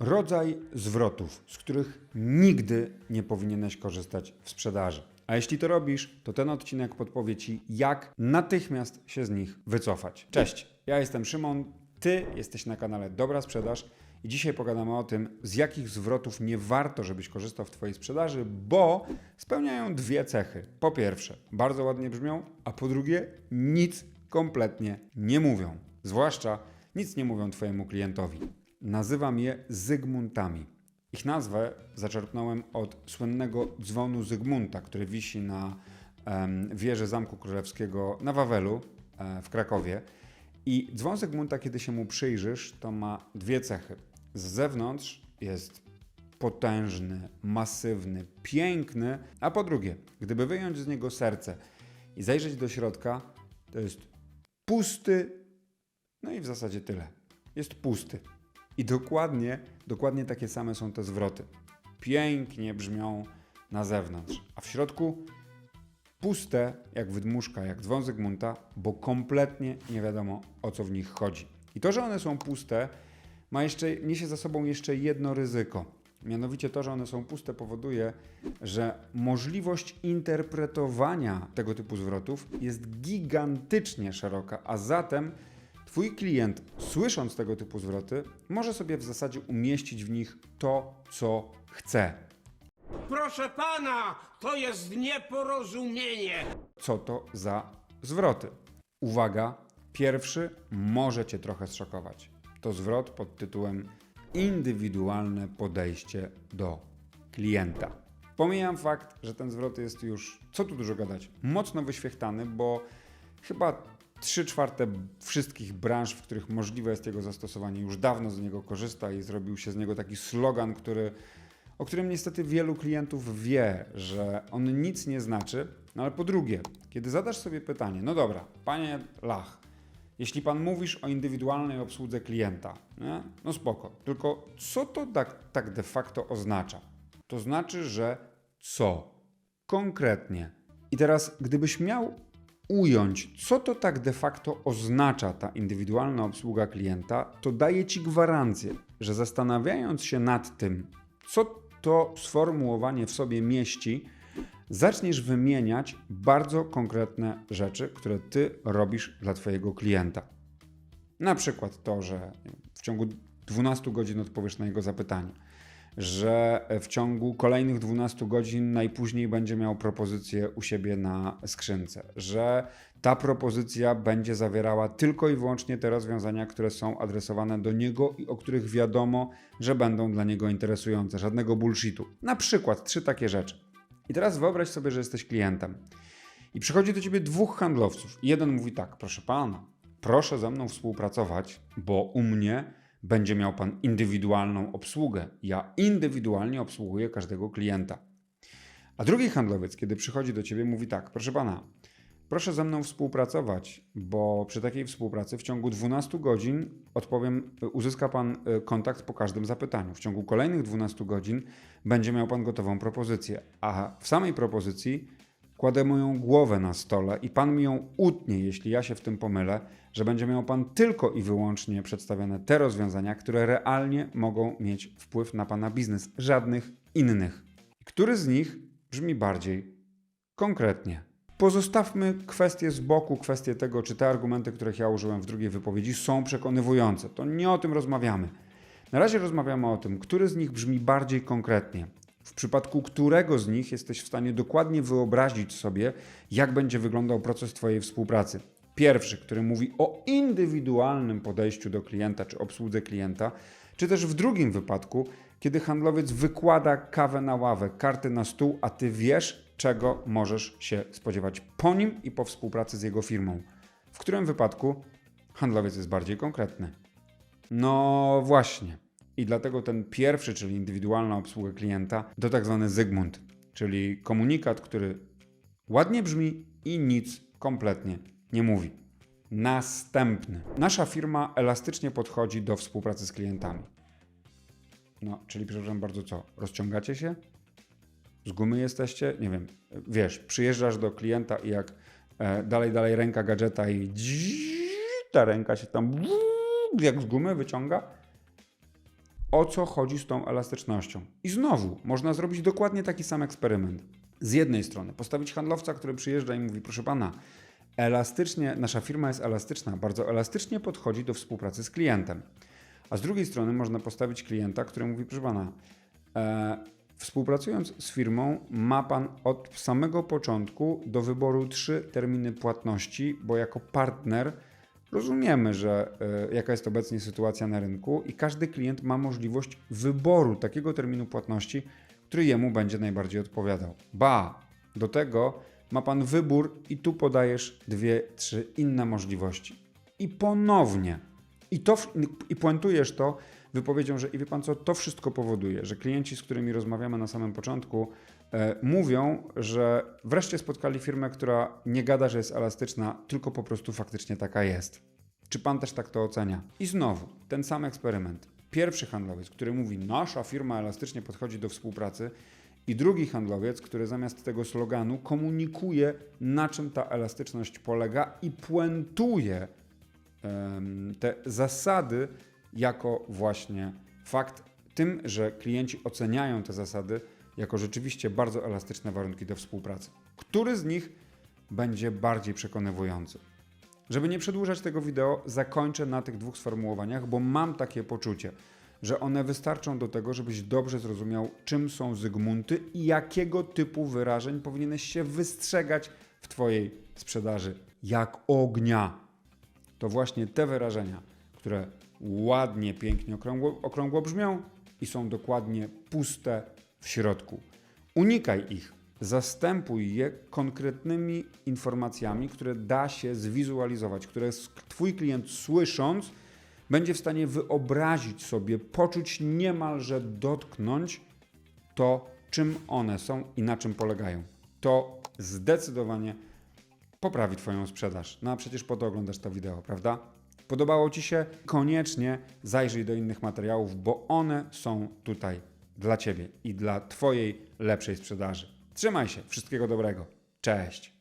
rodzaj zwrotów, z których nigdy nie powinieneś korzystać w sprzedaży. A jeśli to robisz, to ten odcinek podpowie Ci, jak natychmiast się z nich wycofać. Cześć, ja jestem Szymon, Ty jesteś na kanale Dobra Sprzedaż i dzisiaj pogadamy o tym, z jakich zwrotów nie warto, żebyś korzystał w Twojej sprzedaży, bo spełniają dwie cechy. Po pierwsze, bardzo ładnie brzmią, a po drugie, nic kompletnie nie mówią. Zwłaszcza nic nie mówią Twojemu klientowi. Nazywam je Zygmuntami. Ich nazwę zaczerpnąłem od słynnego dzwonu Zygmunta, który wisi na wieży Zamku Królewskiego na Wawelu e, w Krakowie. I dzwon Zygmunta, kiedy się mu przyjrzysz, to ma dwie cechy. Z zewnątrz jest potężny, masywny, piękny, a po drugie, gdyby wyjąć z niego serce i zajrzeć do środka, to jest pusty, no i w zasadzie tyle. Jest pusty. I dokładnie, dokładnie takie same są te zwroty. Pięknie brzmią na zewnątrz, a w środku puste jak wydmuszka, jak dzwon Zygmunta, bo kompletnie nie wiadomo o co w nich chodzi. I to, że one są puste, ma jeszcze, niesie za sobą jeszcze jedno ryzyko. Mianowicie to, że one są puste, powoduje, że możliwość interpretowania tego typu zwrotów jest gigantycznie szeroka, a zatem Twój klient, słysząc tego typu zwroty, może sobie w zasadzie umieścić w nich to, co chce. Proszę pana, to jest nieporozumienie. Co to za zwroty? Uwaga, pierwszy może Cię trochę zszokować. To zwrot pod tytułem Indywidualne podejście do klienta. Pomijam fakt, że ten zwrot jest już, co tu dużo gadać, mocno wyświechtany, bo chyba 3 czwarte wszystkich branż, w których możliwe jest jego zastosowanie, już dawno z niego korzysta i zrobił się z niego taki slogan, który, o którym niestety wielu klientów wie, że on nic nie znaczy. No ale po drugie, kiedy zadasz sobie pytanie, no dobra, panie Lach, jeśli pan mówisz o indywidualnej obsłudze klienta, nie? no spoko, tylko co to tak, tak de facto oznacza? To znaczy, że co? Konkretnie. I teraz, gdybyś miał ująć, co to tak de facto oznacza ta indywidualna obsługa klienta, to daję Ci gwarancję, że zastanawiając się nad tym, co to sformułowanie w sobie mieści, zaczniesz wymieniać bardzo konkretne rzeczy, które Ty robisz dla Twojego klienta. Na przykład to, że w ciągu 12 godzin odpowiesz na jego zapytanie, że w ciągu kolejnych 12 godzin najpóźniej będzie miał propozycję u siebie na skrzynce, że ta propozycja będzie zawierała tylko i wyłącznie te rozwiązania, które są adresowane do niego i o których wiadomo, że będą dla niego interesujące, żadnego bullshitu. Na przykład trzy takie rzeczy. I teraz wyobraź sobie, że jesteś klientem i przychodzi do ciebie dwóch handlowców. Jeden mówi tak, proszę pana, proszę ze mną współpracować, bo u mnie będzie miał pan indywidualną obsługę. Ja indywidualnie obsługuję każdego klienta. A drugi handlowiec, kiedy przychodzi do ciebie, mówi tak: Proszę pana, proszę ze mną współpracować, bo przy takiej współpracy w ciągu 12 godzin odpowiem, uzyska pan e, kontakt po każdym zapytaniu. W ciągu kolejnych 12 godzin będzie miał pan gotową propozycję, a w samej propozycji kładę moją głowę na stole i pan mi ją utnie, jeśli ja się w tym pomylę, że będzie miał pan tylko i wyłącznie przedstawione te rozwiązania, które realnie mogą mieć wpływ na pana biznes, żadnych innych. Który z nich brzmi bardziej konkretnie? Pozostawmy kwestię z boku, kwestię tego, czy te argumenty, których ja użyłem w drugiej wypowiedzi, są przekonywujące. To nie o tym rozmawiamy. Na razie rozmawiamy o tym, który z nich brzmi bardziej konkretnie. W przypadku którego z nich jesteś w stanie dokładnie wyobrazić sobie, jak będzie wyglądał proces Twojej współpracy. Pierwszy, który mówi o indywidualnym podejściu do klienta czy obsłudze klienta, czy też w drugim wypadku, kiedy handlowiec wykłada kawę na ławę, karty na stół, a ty wiesz, czego możesz się spodziewać po nim i po współpracy z jego firmą. W którym wypadku handlowiec jest bardziej konkretny. No właśnie. I dlatego ten pierwszy, czyli indywidualna obsługa klienta, to tak zwany Zygmunt, czyli komunikat, który ładnie brzmi i nic kompletnie nie mówi. Następny. Nasza firma elastycznie podchodzi do współpracy z klientami. No, czyli przepraszam bardzo, co? Rozciągacie się? Z gumy jesteście? Nie wiem. Wiesz, przyjeżdżasz do klienta i jak e, dalej, dalej ręka gadżeta i ta ręka się tam jak z gumy wyciąga. O co chodzi z tą elastycznością. I znowu można zrobić dokładnie taki sam eksperyment. Z jednej strony postawić handlowca, który przyjeżdża i mówi: Proszę pana, elastycznie, nasza firma jest elastyczna, bardzo elastycznie podchodzi do współpracy z klientem. A z drugiej strony można postawić klienta, który mówi: Proszę pana, e, współpracując z firmą, ma pan od samego początku do wyboru trzy terminy płatności, bo jako partner rozumiemy, że e, jaka jest obecnie sytuacja na rynku i każdy klient ma możliwość wyboru takiego terminu płatności, który jemu będzie najbardziej odpowiadał. Ba, do tego ma pan wybór i tu podajesz dwie, trzy inne możliwości. I ponownie. I, to, I puentujesz to wypowiedzią, że i wie pan co, to wszystko powoduje, że klienci, z którymi rozmawiamy na samym początku, e, mówią, że wreszcie spotkali firmę, która nie gada, że jest elastyczna, tylko po prostu faktycznie taka jest. Czy pan też tak to ocenia? I znowu, ten sam eksperyment. Pierwszy handlowiec, który mówi, nasza firma elastycznie podchodzi do współpracy, i drugi handlowiec, który zamiast tego sloganu komunikuje, na czym ta elastyczność polega i puentuje em, te zasady jako właśnie fakt tym, że klienci oceniają te zasady jako rzeczywiście bardzo elastyczne warunki do współpracy. Który z nich będzie bardziej przekonywujący? Żeby nie przedłużać tego wideo, zakończę na tych dwóch sformułowaniach, bo mam takie poczucie, że one wystarczą do tego, żebyś dobrze zrozumiał, czym są Zygmunty i jakiego typu wyrażeń powinieneś się wystrzegać w Twojej sprzedaży. Jak ognia. To właśnie te wyrażenia, które ładnie, pięknie okrągło, okrągło brzmią i są dokładnie puste w środku. Unikaj ich. Zastępuj je konkretnymi informacjami, które da się zwizualizować, które Twój klient słysząc będzie w stanie wyobrazić sobie, poczuć niemalże dotknąć to, czym one są i na czym polegają. To zdecydowanie poprawi Twoją sprzedaż. No a przecież po to oglądasz to wideo, prawda? Podobało Ci się? Koniecznie zajrzyj do innych materiałów, bo one są tutaj dla Ciebie i dla Twojej lepszej sprzedaży. Trzymaj się, wszystkiego dobrego. Cześć!